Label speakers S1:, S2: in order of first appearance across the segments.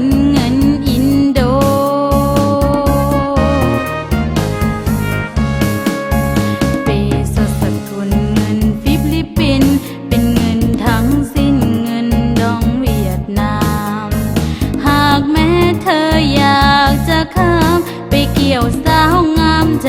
S1: นเงินอินโด เปโซสกุลเงินฟิลิปปินเป็นเงินทั้งสิ้นเงินดองเวียดนาม หากแม้เธออยากจะข้าม ไปเกี่ยวสาวงามใจ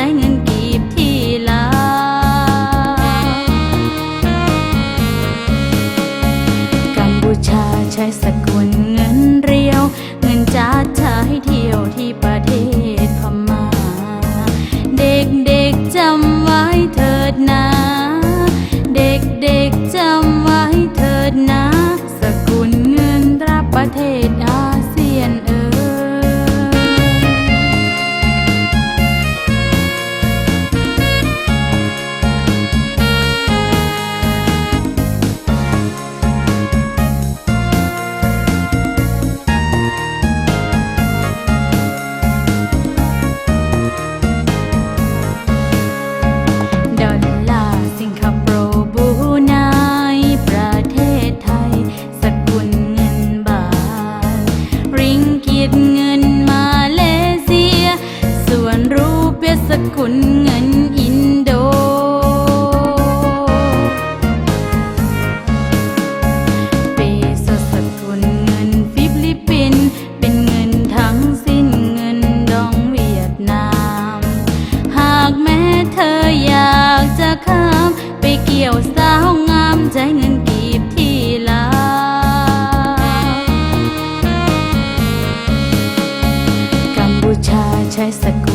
S1: คามไปเกี่ยวสาวงามใจเงินกีบที่ลากามพูชาใช้สกุ